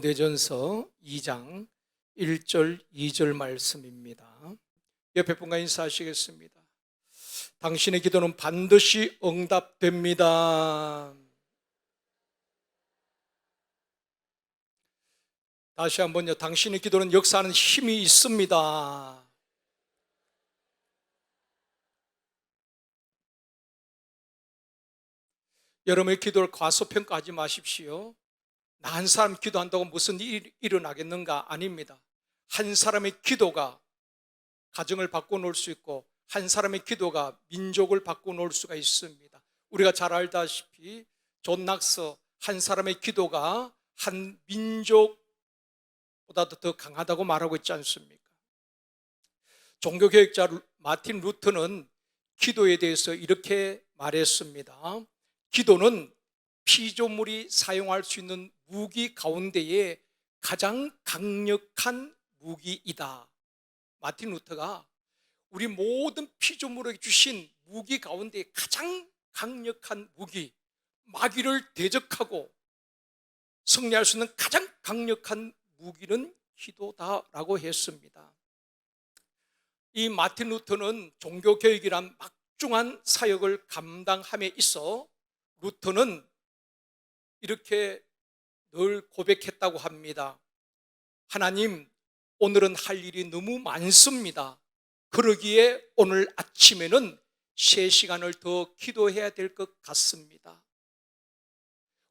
디모데전서 2장 1절 2절 말씀입니다. 옆에 분과 인사하시겠습니다. 당신의 기도는 반드시 응답됩니다. 다시 한번요. 당신의 기도는 역사하는 힘이 있습니다. 여러분의 기도를 과소평가하지 마십시오. 나 한 사람 기도한다고 무슨 일이 일어나겠는가? 아닙니다. 한 사람의 기도가 가정을 바꿔놓을 수 있고 한 사람의 기도가 민족을 바꿔놓을 수가 있습니다. 우리가 잘 알다시피 존 낙서 한 사람의 기도가 한 민족보다도 더 강하다고 말하고 있지 않습니까? 종교개혁자 마틴 루터는 기도에 대해서 이렇게 말했습니다. 기도는 피조물이 사용할 수 있는 무기 가운데에 가장 강력한 무기이다. 마틴 루터가 우리 모든 피조물에게 주신 무기 가운데 가장 강력한 무기, 마귀를 대적하고 승리할 수 있는 가장 강력한 무기는 기도다라고 했습니다. 이 마틴 루터는 종교개혁이란 막중한 사역을 감당함에 있어 루터는 이렇게 늘 고백했다고 합니다. 하나님, 오늘은 할 일이 너무 많습니다. 그러기에 오늘 아침에는 3시간을 더 기도해야 될 것 같습니다.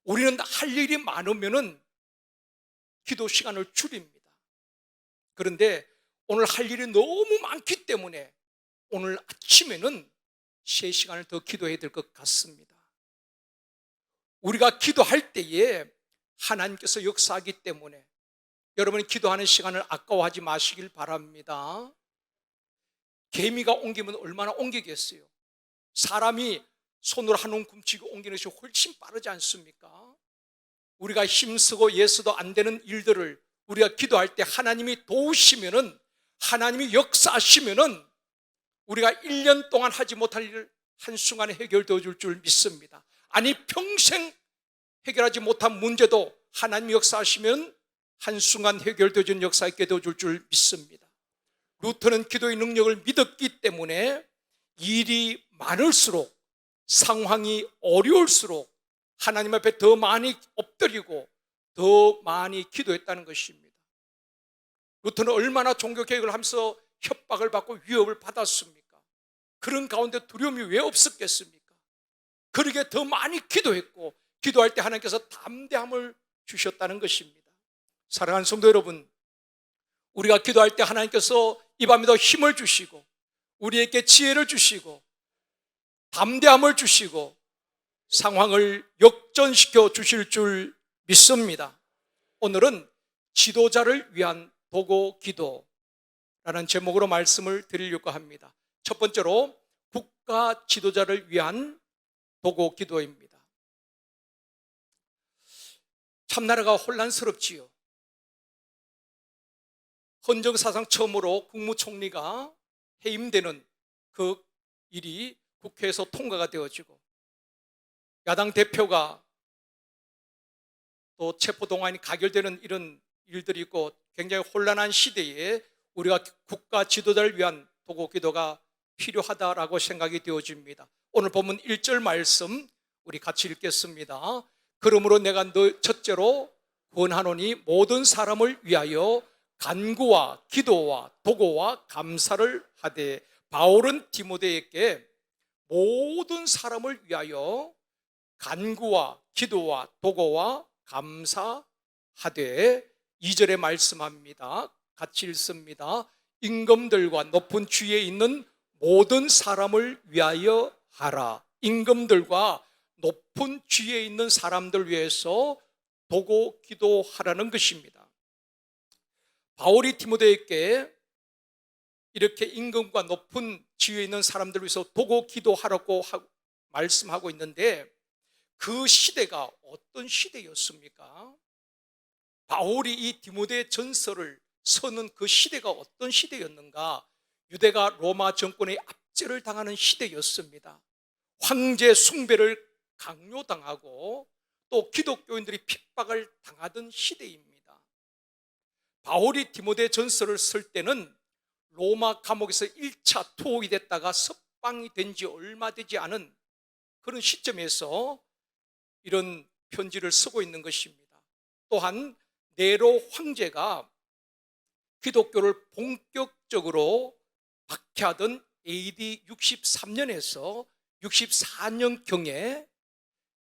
우리는 할 일이 많으면은 기도 시간을 줄입니다. 그런데 오늘 할 일이 너무 많기 때문에 오늘 아침에는 3시간을 더 기도해야 될 것 같습니다. 우리가 기도할 때에 하나님께서 역사하기 때문에 여러분이 기도하는 시간을 아까워하지 마시길 바랍니다. 개미가 옮기면 얼마나 옮기겠어요? 사람이 손으로 한 움큼 쥐고 옮기는 것이 훨씬 빠르지 않습니까? 우리가 힘쓰고 예수도 안 되는 일들을 우리가 기도할 때 하나님이 도우시면은 하나님이 역사하시면은 우리가 1년 동안 하지 못할 일을 한순간에 해결되어 줄 줄 믿습니다. 아니 평생 해결하지 못한 문제도 하나님 역사하시면 한순간 해결되어진 역사 있게 되어줄 줄 믿습니다. 루터는 기도의 능력을 믿었기 때문에 일이 많을수록 상황이 어려울수록 하나님 앞에 더 많이 엎드리고 더 많이 기도했다는 것입니다. 루터는 얼마나 종교 개혁을 하면서 협박을 받고 위협을 받았습니까? 그런 가운데 두려움이 왜 없었겠습니까? 그러게 더 많이 기도했고 기도할 때 하나님께서 담대함을 주셨다는 것입니다. 사랑하는 성도 여러분, 우리가 기도할 때 하나님께서 이 밤에도 힘을 주시고 우리에게 지혜를 주시고 담대함을 주시고 상황을 역전시켜 주실 줄 믿습니다. 오늘은 지도자를 위한 도고 기도라는 제목으로 말씀을 드리려고 합니다. 첫 번째로 국가 지도자를 위한 도고 기도입니다. 참나라가 혼란스럽지요. 헌정 사상 처음으로 국무총리가 해임되는 그 일이 국회에서 통과가 되어지고 야당 대표가 또 체포동안이 가결되는 이런 일들이 있고 굉장히 혼란한 시대에 우리가 국가 지도자를 위한 도고 기도가 필요하다라고 생각이 되어집니다. 오늘 본문 1절 말씀 우리 같이 읽겠습니다. 그러므로 내가 너 첫째로 권하노니 모든 사람을 위하여 간구와 기도와 도고와 감사를 하되 바울은 디모데에게 모든 사람을 위하여 간구와 기도와 도고와 감사하되 2절에 말씀합니다. 같이 읽습니다. 임금들과 높은 주위에 있는 모든 사람을 위하여 하라. 임금들과 높은 주위에 있는 사람들 위해서 도고 기도하라는 것입니다. 바울이 디모데에게 이렇게 임금과 높은 지위에 있는 사람들 위해서 도고 기도하라고 말씀하고 있는데 그 시대가 어떤 시대였습니까? 바울이 이 디모데 전설을 서는 그 시대가 어떤 시대였는가? 유대가 로마 정권의 압제를 당하는 시대였습니다. 황제 숭배를 강요당하고 또 기독교인들이 핍박을 당하던 시대입니다. 바울이 디모데 전서를 쓸 때는 로마 감옥에서 1차 투옥이 됐다가 석방이 된 지 얼마 되지 않은 그런 시점에서 이런 편지를 쓰고 있는 것입니다. 또한 네로 황제가 기독교를 본격적으로 박해하던 AD 63년에서 64년경에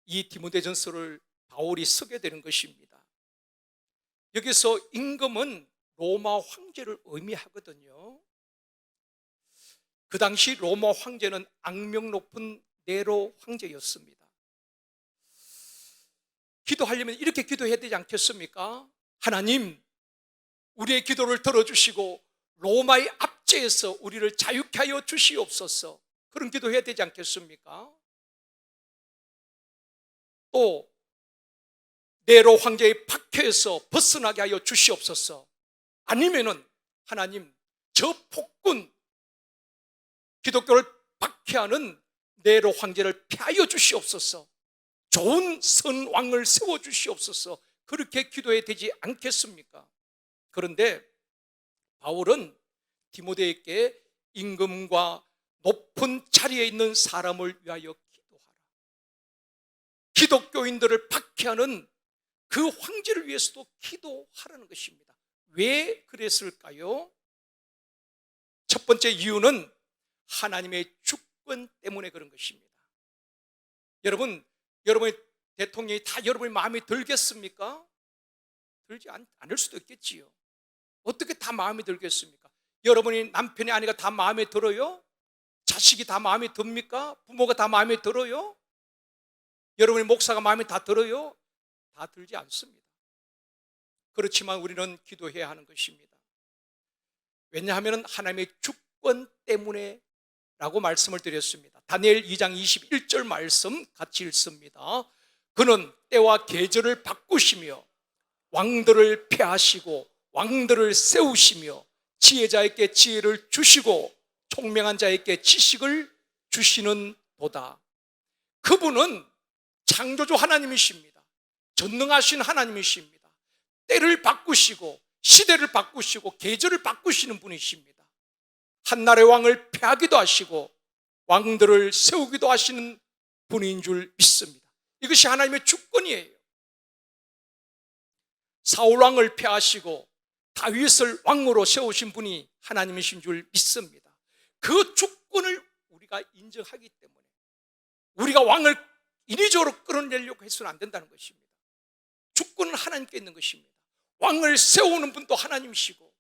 이 디모데전서를 바울이 쓰게 되는 것입니다. 여기서 임금은 로마 황제를 의미하거든요. 그 당시 로마 황제는 악명 높은 네로 황제였습니다. 기도하려면 이렇게 기도해야 되지 않겠습니까? 하나님, 우리의 기도를 들어주시고 로마의 압제에서 우리를 자유케 하여 주시옵소서. 그런 기도해야 되지 않겠습니까? 또 네로 황제의 박해에서 벗어나게 하여 주시옵소서. 아니면은 하나님 저 폭군 기독교를 박해하는 네로 황제를 피하여 주시옵소서. 좋은 선왕을 세워 주시옵소서. 그렇게 기도해야 되지 않겠습니까? 그런데 바울은 디모데에게 임금과 높은 자리에 있는 사람을 위하여 기독교인들을 박해하는 그 황제를 위해서도 기도하라는 것입니다. 왜 그랬을까요? 첫 번째 이유는 하나님의 주권 때문에 그런 것입니다. 여러분, 여러분의 대통령이 다 여러분의 마음에 들겠습니까? 들지 않, 않을 수도 있겠지요. 어떻게 다 마음에 들겠습니까? 여러분이 남편이 아내가 다 마음에 들어요? 자식이 다 마음에 듭니까? 부모가 다 마음에 들어요? 여러분의 목사가 마음에 다 들어요? 다 들지 않습니다. 그렇지만 우리는 기도해야 하는 것입니다. 왜냐하면 하나님의 주권 때문에 라고 말씀을 드렸습니다. 다니엘 2장 21절 말씀 같이 읽습니다. 그는 때와 계절을 바꾸시며 왕들을 폐하시고 왕들을 세우시며 지혜자에게 지혜를 주시고 총명한 자에게 지식을 주시는 도다. 그분은 창조주 하나님이십니다. 전능하신 하나님이십니다. 때를 바꾸시고 시대를 바꾸시고 계절을 바꾸시는 분이십니다. 한나라의 왕을 패하기도 하시고 왕들을 세우기도 하시는 분인 줄 믿습니다. 이것이 하나님의 주권이에요. 사울 왕을 패하시고 다윗을 왕으로 세우신 분이 하나님이신 줄 믿습니다. 그 주권을 우리가 인정하기 때문에 우리가 왕을 인위적으로 끌어내려고 해서는 안 된다는 것입니다. 주권은 하나님께 있는 것입니다. 왕을 세우는 분도 하나님이시고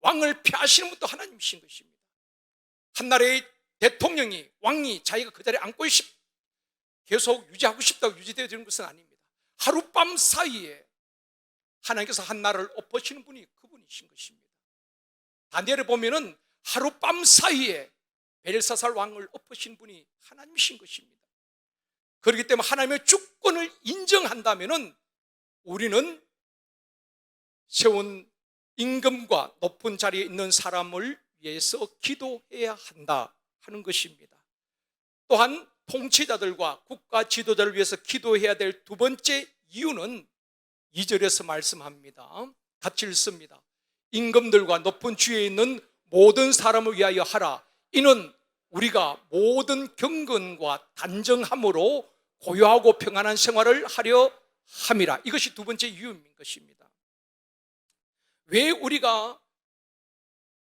왕을 피하시는 분도 하나님이신 것입니다. 한 나라의 대통령이 왕이 자기가 그 자리에 앉고 싶 계속 유지하고 싶다고 유지되어지는 것은 아닙니다. 하룻밤 사이에 하나님께서 한 나라를 엎으시는 분이 그분이신 것입니다. 다니엘을 보면은 하룻밤 사이에 벨사살 왕을 엎으신 분이 하나님이신 것입니다. 그렇기 때문에 하나님의 주권을 인정한다면은 우리는 세운 임금과 높은 자리에 있는 사람을 위해서 기도해야 한다 하는 것입니다. 또한 통치자들과 국가 지도자를 위해서 기도해야 될 두 번째 이유는 2절에서 말씀합니다. 같이 읽습니다. 임금들과 높은 주에 있는 모든 사람을 위하여 하라. 이는 우리가 모든 경건과 단정함으로 고요하고 평안한 생활을 하려 함이라. 이것이 두 번째 이유인 것입니다. 왜 우리가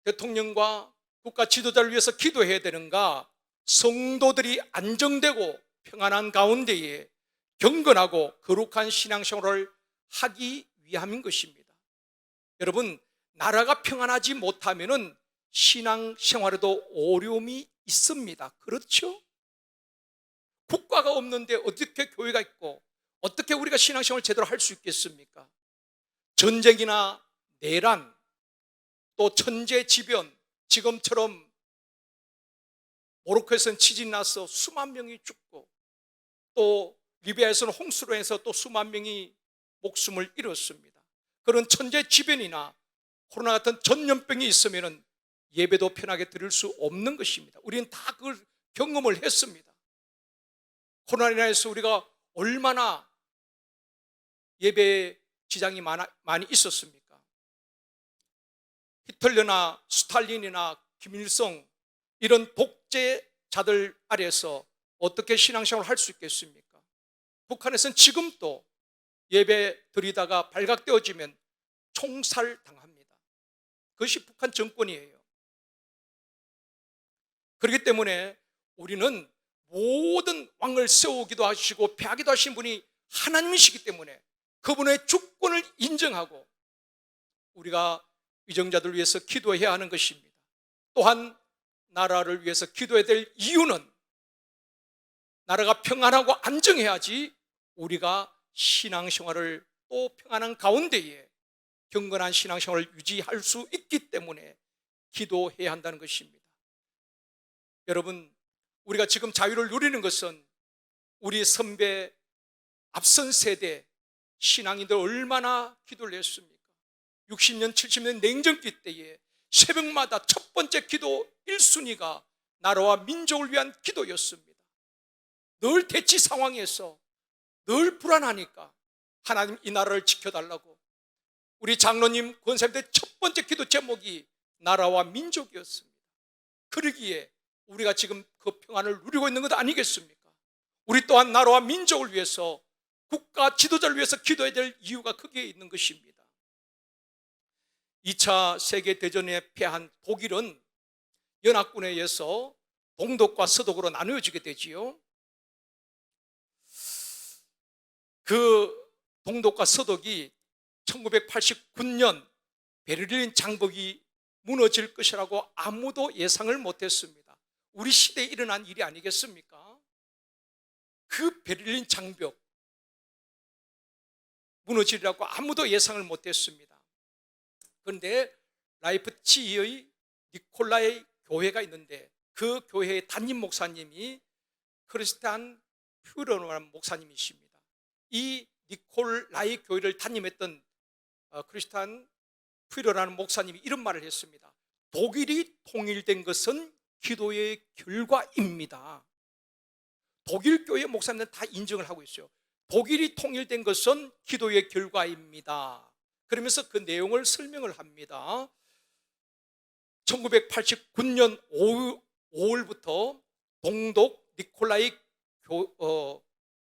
대통령과 국가 지도자를 위해서 기도해야 되는가? 성도들이 안정되고 평안한 가운데에 경건하고 거룩한 신앙생활을 하기 위함인 것입니다. 여러분, 나라가 평안하지 못하면은 신앙생활에도 어려움이 있습니다. 그렇죠? 국가가 없는데 어떻게 교회가 있고 어떻게 우리가 신앙생활 제대로 할 수 있겠습니까? 전쟁이나 내란 또 천재지변 지금처럼 모로코에서는 지진 나서 수만 명이 죽고 또 리비아에서는 홍수로 해서 또 수만 명이 목숨을 잃었습니다. 그런 천재지변이나 코로나 같은 전염병이 있으면 예배도 편하게 드릴 수 없는 것입니다. 우리는 다 그걸 경험을 했습니다. 코로나로 인해서 우리가 얼마나 예배 지장이 많아, 많이 있었습니까? 히틀러나 스탈린이나 김일성 이런 독재자들 아래서 어떻게 신앙생활을 할 수 있겠습니까? 북한에서는 지금도 예배 드리다가 발각되어지면 총살 당합니다. 그것이 북한 정권이에요. 그렇기 때문에 우리는 모든 왕을 세우기도 하시고 패하기도 하신 분이 하나님이시기 때문에 그분의 주권을 인정하고 우리가 위정자들 위해서 기도해야 하는 것입니다. 또한 나라를 위해서 기도해야 될 이유는 나라가 평안하고 안정해야지 우리가 신앙생활을 또 평안한 가운데에 경건한 신앙생활을 유지할 수 있기 때문에 기도해야 한다는 것입니다. 여러분, 우리가 지금 자유를 누리는 것은 우리 선배 앞선 세대 신앙인들 얼마나 기도를 했습니까? 60년, 70년 냉전기 때에 새벽마다 첫 번째 기도 1순위가 나라와 민족을 위한 기도였습니다. 늘 대치 상황에서 늘 불안하니까 하나님 이 나라를 지켜달라고 우리 장로님 권사님들 첫 번째 기도 제목이 나라와 민족이었습니다. 그러기에 우리가 지금 그 평안을 누리고 있는 것 아니겠습니까? 우리 또한 나라와 민족을 위해서 국가 지도자를 위해서 기도해야 될 이유가 크게 있는 것입니다. 2차 세계대전에 패한 독일은 연합군에 의해서 동독과 서독으로 나누어지게 되지요. 그 동독과 서독이 1989년 베를린 장벽이 무너질 것이라고 아무도 예상을 못했습니다. 우리 시대에 일어난 일이 아니겠습니까? 그 베를린 장벽 무너지리라고 아무도 예상을 못했습니다. 그런데 라이프치히의 니콜라의 교회가 있는데 그 교회의 담임 목사님이 크리스탄 퓨러라는 목사님이십니다. 이 니콜라이 교회를 담임했던 어, 크리스탄 퓨러라는 목사님이 이런 말을 했습니다. 독일이 통일된 것은 기도의 결과입니다. 독일 교회 목사님들은 다 인정을 하고 있어요. 독일이 통일된 것은 기도의 결과입니다. 그러면서 그 내용을 설명을 합니다. 1989년 5월, 부터 동독 니콜라이 교, 어,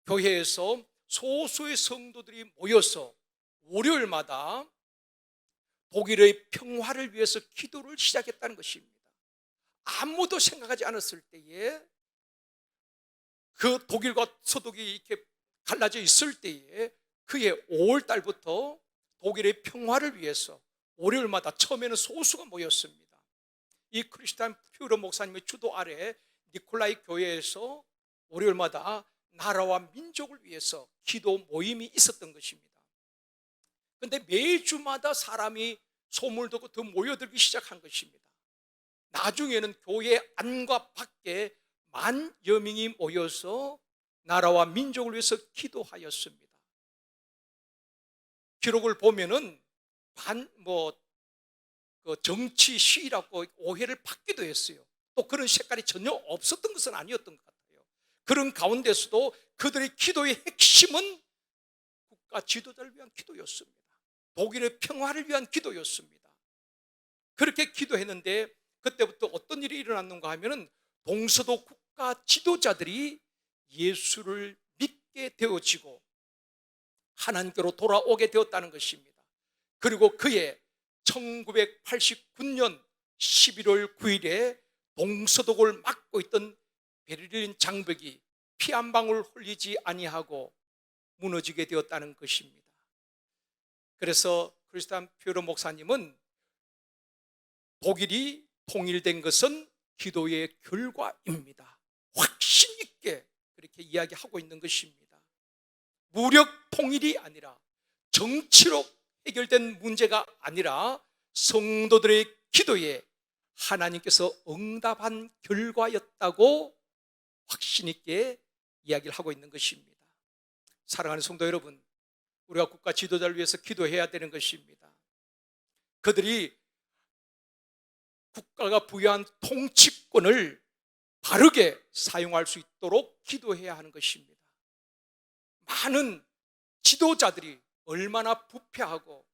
교회에서 소수의 성도들이 모여서 월요일마다 독일의 평화를 위해서 기도를 시작했다는 것입니다. 아무도 생각하지 않았을 때에 그 독일과 서독이 이렇게 갈라져 있을 때에 그의 5월 달부터 독일의 평화를 위해서 월요일마다 처음에는 소수가 모였습니다. 이 크리스탄 퓨러 목사님의 주도 아래 니콜라이 교회에서 월요일마다 나라와 민족을 위해서 기도 모임이 있었던 것입니다. 그런데 매주마다 사람이 소문을 듣고 더 모여들기 시작한 것입니다. 나중에는 교회 안과 밖에 만 여 명이 모여서 나라와 민족을 위해서 기도하였습니다. 기록을 보면은 반뭐 그 정치 시위라고 오해를 받기도 했어요. 또 그런 색깔이 전혀 없었던 것은 아니었던 것 같아요. 그런 가운데서도 그들의 기도의 핵심은 국가 지도자를 위한 기도였습니다. 독일의 평화를 위한 기도였습니다. 그렇게 기도했는데 그때부터 어떤 일이 일어났는가 하면은 동서도 국가 지도자들이 예수를 믿게 되어지고 하나님께로 돌아오게 되었다는 것입니다. 그리고 그의 1989년 11월 9일에 동서독을 막고 있던 베를린 장벽이 피 한 방울 흘리지 아니하고 무너지게 되었다는 것입니다. 그래서 크리스탄 퓨러 목사님은 독일이 통일된 것은 기도의 결과입니다. 확신 있게 그렇게 이야기하고 있는 것입니다. 무력 통일이 아니라 정치로 해결된 문제가 아니라 성도들의 기도에 하나님께서 응답한 결과였다고 확신 있게 이야기를 하고 있는 것입니다. 사랑하는 성도 여러분, 우리가 국가 지도자를 위해서 기도해야 되는 것입니다. 그들이 국가가 부여한 통치권을 바르게 사용할 수 있도록 기도해야 하는 것입니다. 많은 지도자들이 얼마나 부패하고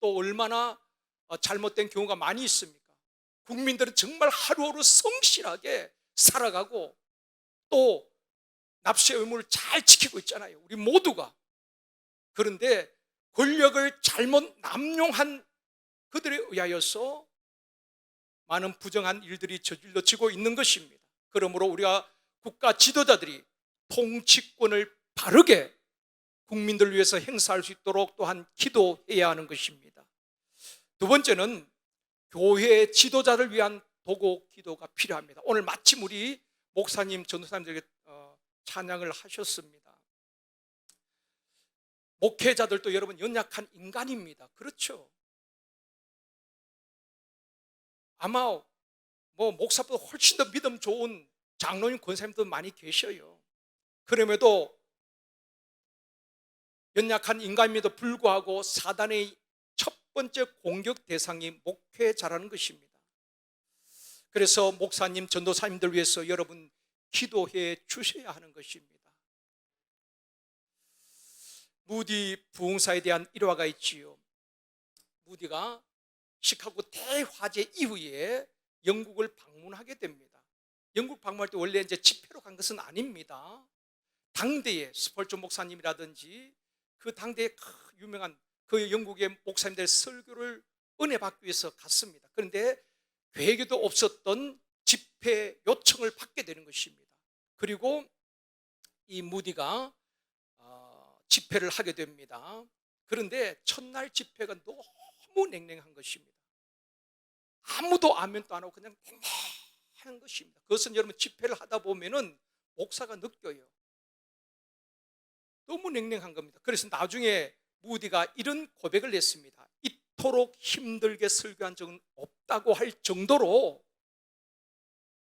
또 얼마나 어, 잘못된 경우가 많이 있습니까? 국민들은 정말 하루하루 성실하게 살아가고 또 납세 의무를 잘 지키고 있잖아요. 우리 모두가. 그런데 권력을 잘못 남용한 그들에 의하여서 많은 부정한 일들이 저질러지고 있는 것입니다. 그러므로 우리가 국가 지도자들이 통치권을 바르게 국민들을 위해서 행사할 수 있도록 또한 기도해야 하는 것입니다. 두 번째는 교회 지도자를 위한 도고 기도가 필요합니다. 오늘 마침 우리 목사님, 전도사님들에게 어, 찬양을 하셨습니다. 목회자들도 여러분 연약한 인간입니다. 그렇죠? 아마 뭐 목사보다 훨씬 더 믿음 좋은 장로님 권사님도 많이 계셔요. 그럼에도 연약한 인간임에도 불구하고 사단의 첫 번째 공격 대상이 목회자라는 것입니다. 그래서 목사님, 전도사님들 위해서 여러분 기도해 주셔야 하는 것입니다. 무디 부흥사에 대한 일화가 있지요. 무디가 시카고 대화재 이후에 영국을 방문하게 됩니다. 영국 방문할 때 원래 이제 집회로 간 것은 아닙니다. 당대의 스펄조 목사님이라든지 그 당대의 유명한 그 영국의 목사님들 설교를 은혜 받기 위해서 갔습니다. 그런데 계획에도 없었던 집회 요청을 받게 되는 것입니다. 그리고 이 무디가 어, 집회를 하게 됩니다. 그런데 첫날 집회가 너무 냉랭한 것입니다. 아무도 아멘도 안 하고 그냥 냉랭한 것입니다. 그것은 여러분 집회를 하다 보면은 목사가 느껴요. 너무 냉랭한 겁니다. 그래서 나중에 무디가 이런 고백을 했습니다. 이토록 힘들게 설교한 적은 없다고 할 정도로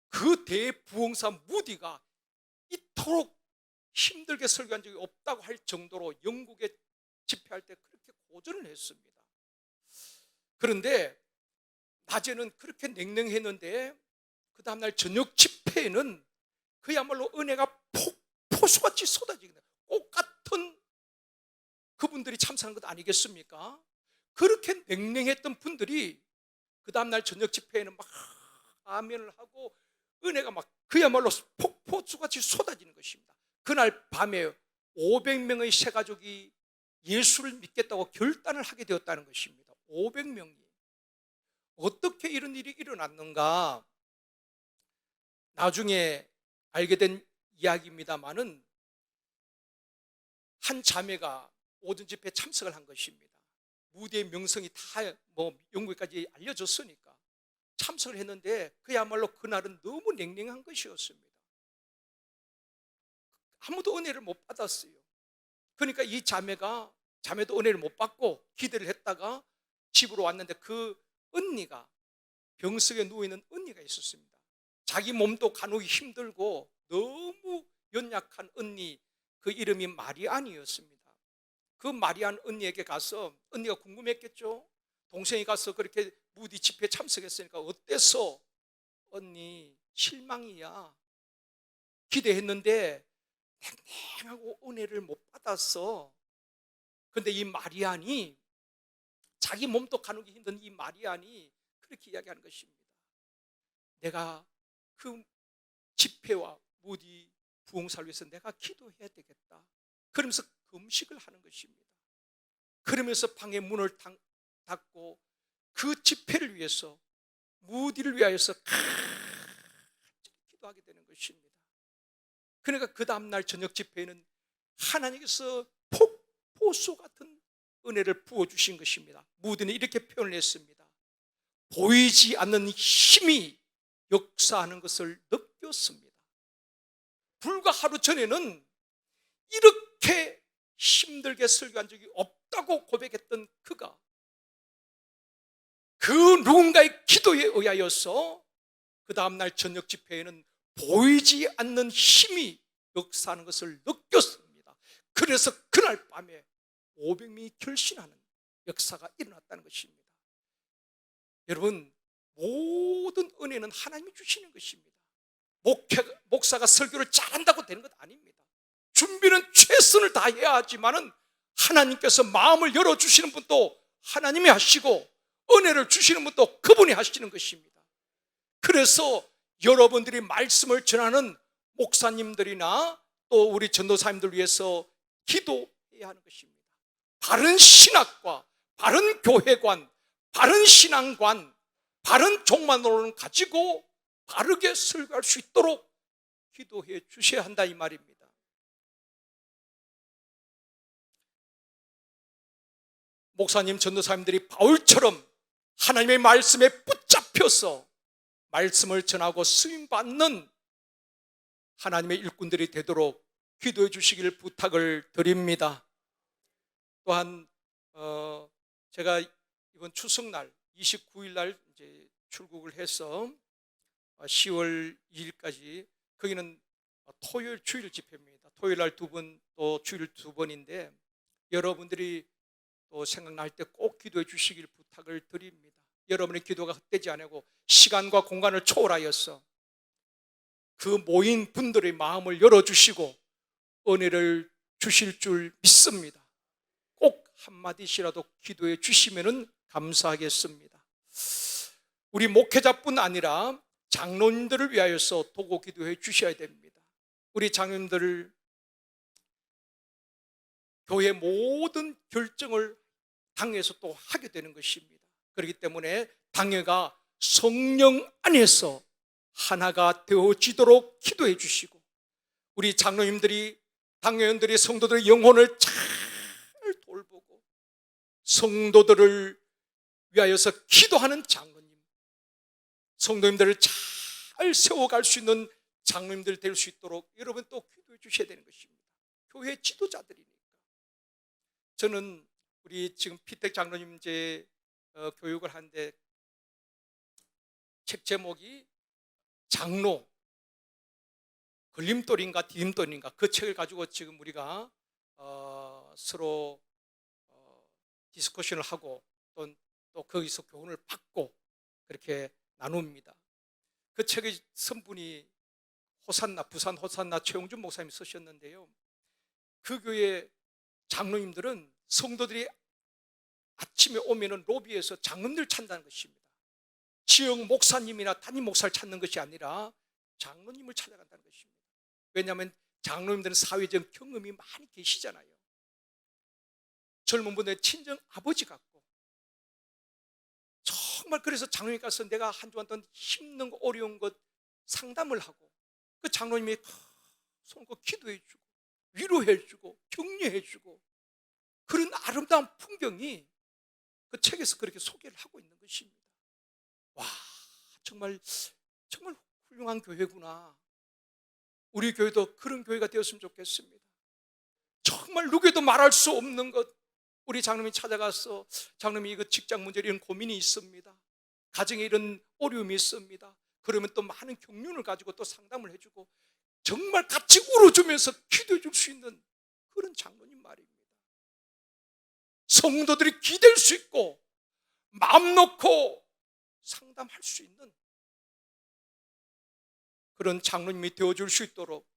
그 대부흥사 무디가 이토록 힘들게 설교한 적이 없다고 할 정도로 영국에 집회할 때 그렇게 고전을 했습니다. 그런데 낮에는 그렇게 냉랭했는데 그 다음날 저녁 집회에는 그야말로 은혜가 폭포수같이 쏟아지게 꽃 같은 그분들이 참사한 것 아니겠습니까? 그렇게 냉랭했던 분들이 그 다음날 저녁 집회에는 막 아멘을 하고 은혜가 막 그야말로 폭포수같이 쏟아지는 것입니다. 그날 밤에 500명의 새 가족이 예수를 믿겠다고 결단을 하게 되었다는 것입니다. 500명이. 어떻게 이런 일이 일어났는가? 나중에 알게 된 이야기입니다만은 한 자매가 오전 집회에 참석을 한 것입니다. 무대의 명성이 다 뭐 영국까지 알려졌으니까 참석을 했는데 그야말로 그날은 너무 냉랭한 것이었습니다. 아무도 은혜를 못 받았어요. 그러니까 이 자매가 자매도 은혜를 못 받고 기대를 했다가 집으로 왔는데 그 언니가 병석에 누워 있는 언니가 있었습니다. 자기 몸도 간혹이 힘들고 너무 연약한 언니 그 이름이 마리안이었습니다. 그 마리안 언니에게 가서 언니가 궁금했겠죠. 동생이 가서 그렇게 무디 집회 참석했으니까 어때서 언니 실망이야. 기대했는데 냉랭하고 은혜를 못 받았어. 근데 이 마리안이 자기 몸도 가누기 힘든 이 마리안이 그렇게 이야기하는 것입니다. 내가 그 집회와 무디 부흥사를 위해서 내가 기도해야 되겠다. 그러면서 금식을 하는 것입니다. 그러면서 방의 문을 닫고 그 집회를 위해서 무디를 위하여서 기도하게 되는 것입니다. 그러니까 그 다음날 저녁 집회에는 하나님께서 폭포수 같은 은혜를 부어주신 것입니다. 무디는 이렇게 표현을 했습니다. 보이지 않는 힘이 역사하는 것을 느꼈습니다. 불과 하루 전에는 이렇게 힘들게 설교한 적이 없다고 고백했던 그가 그 누군가의 기도에 의하여서 그 다음날 저녁 집회에는 보이지 않는 힘이 역사하는 것을 느꼈습니다. 그래서 그날 밤에 500명이 결신하는 역사가 일어났다는 것입니다. 여러분, 모든 은혜는 하나님이 주시는 것입니다. 목회, 목사가 설교를 잘한다고 되는 것 아닙니다. 준비는 최선을 다해야 하지만은 하나님께서 마음을 열어 주시는 분도 하나님이 하시고 은혜를 주시는 분도 그분이 하시는 것입니다. 그래서 여러분들이 말씀을 전하는 목사님들이나 또 우리 전도사님들 위해서 기도해야 하는 것입니다. 바른 신학과 바른 교회관, 바른 신앙관, 바른 종만으로는 가지고 바르게 설교할 수 있도록 기도해 주셔야 한다 이 말입니다. 목사님, 전도사님들이 바울처럼 하나님의 말씀에 붙잡혀서 말씀을 전하고 쓰임 받는 하나님의 일꾼들이 되도록 기도해 주시길 부탁을 드립니다. 또한 어, 제가 이번 추석날 29일 날 이제 출국을 해서 10월 2일까지 거기는 토요일 주일 집회입니다. 토요일 날 두 번, 또 주일 두 번인데 여러분들이 또 생각날 때 꼭 기도해 주시길 부탁을 드립니다. 여러분의 기도가 헛되지 않고 시간과 공간을 초월하여서 그 모인 분들의 마음을 열어주시고 은혜를 주실 줄 믿습니다. 꼭 한마디씩이라도 기도해 주시면 감사하겠습니다. 우리 목회자뿐 아니라 장로님들을 위하여서 도고 기도해 주셔야 됩니다. 우리 장로님들을 교회 모든 결정을 당에서 또 하게 되는 것입니다. 그렇기 때문에 당회가 성령 안에서 하나가 되어지도록 기도해 주시고 우리 장로님들이 당회원들이 성도들의 영혼을 잘 성도들을 위하여서 기도하는 장로님 성도님들을 잘 세워갈 수 있는 장로님들 될 수 있도록 여러분 또 기도해 주셔야 되는 것입니다. 교회 지도자들이니까 저는 우리 지금 피택 장로님 이제 어, 교육을 하는데 책 제목이 장로 걸림돌인가 디딤돌인가 그 책을 가지고 지금 우리가 어, 서로 어, 디스커션을 하고 또, 또 거기서 교훈을 받고 그렇게 나눕니다. 그 책의 선분이 호산나 부산 호산나 최용준 목사님이 쓰셨는데요. 그 교회 장로님들은 성도들이 아침에 오면은 로비에서 장로님들 찾는다는 것입니다. 지역 목사님이나 담임 목사를 찾는 것이 아니라 장로님을 찾아간다는 것입니다. 왜냐하면 장로님들은 사회적 경험이 많이 계시잖아요. 젊은 분들의 친정 아버지 같고 정말 그래서 장로님 가서 내가 한 주간 동안 힘든 거 어려운 것 상담을 하고 그 장로님이 손고 기도해 주고 위로해 주고 격려해 주고 그런 아름다운 풍경이 그 책에서 그렇게 소개를 하고 있는 것입니다. 와, 정말 정말 훌륭한 교회구나. 우리 교회도 그런 교회가 되었으면 좋겠습니다. 정말 누구에도 말할 수 없는 것. 우리 장로님이 찾아가서 장로님이 이거 직장 문제 이런 고민이 있습니다. 가정에 이런 어려움이 있습니다. 그러면 또 많은 경륜을 가지고 또 상담을 해주고 정말 같이 울어주면서 기도해 줄 수 있는 그런 장로님 말입니다. 성도들이 기댈 수 있고 마음 놓고 상담할 수 있는 그런 장로님이 되어줄 수 있도록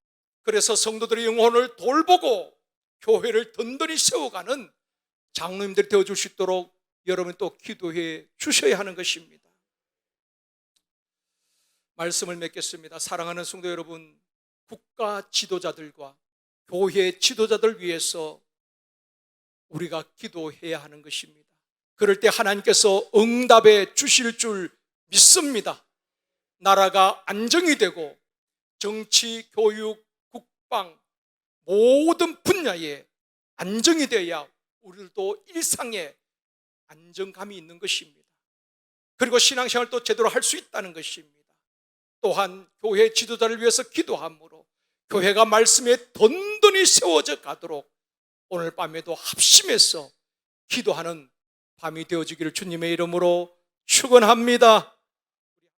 그래서 성도들의 영혼을 돌보고 교회를 든든히 세워가는 장로님들이 되어 줄 수 있도록 여러분 또 기도해 주셔야 하는 것입니다. 말씀을 맺겠습니다. 사랑하는 성도 여러분, 국가 지도자들과 교회 지도자들 위해서 우리가 기도해야 하는 것입니다. 그럴 때 하나님께서 응답해 주실 줄 믿습니다. 나라가 안정이 되고 정치, 교육, 국방 모든 분야에 안정이 되어야 우리들도 일상에 안정감이 있는 것입니다. 그리고 신앙생활도 제대로 할 수 있다는 것입니다. 또한 교회 지도자를 위해서 기도함으로 교회가 말씀에 든든히 세워져 가도록 오늘 밤에도 합심해서 기도하는 밤이 되어지기를 주님의 이름으로 축원합니다.